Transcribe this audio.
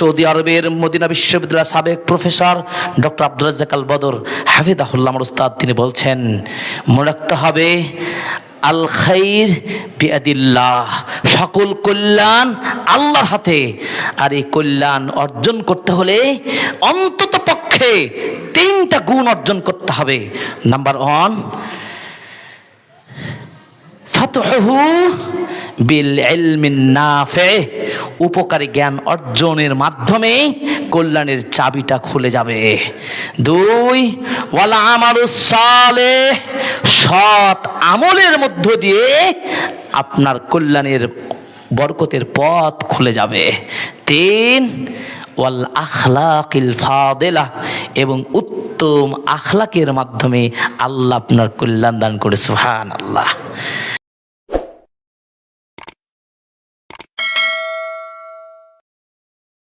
Saudi আরবের Medina বিশ্ববিদ্যালয়ের সাবেক professor doctor Abdul Razzaq al Badr হাফিদাহুল্লাহ উস্তাদ, তিনি বলছেন, মনে রাখতে হবে, আল খাইর বিয়াদিল্লাহ, সকল কল্যাণ আল্লাহর হাতে, আর এই কল্যাণ অর্জন করতে হলে অন্তত পক্ষে তিনটা গুণ অর্জন করতে হবে। নাম্বার ওয়ান ফাতহু বিল ইলমিন নাফে উপকারী জ্ঞান অর্জনের মাধ্যমে কল্যাণের চাবিটা খুলে যাবে। দুই, ওয়ালা আমারু সালে সৎ আমলের মধ্য দিয়ে আপনার কল্যাণের বরকতের পথ খুলে যাবে। তিন, ওয়াল আখলাকিল ফাদেলা, এবং উত্তম আখলাকের মাধ্যমে আল্লাহ আপনার কল্যাণ দান করে সুহান আল্লাহ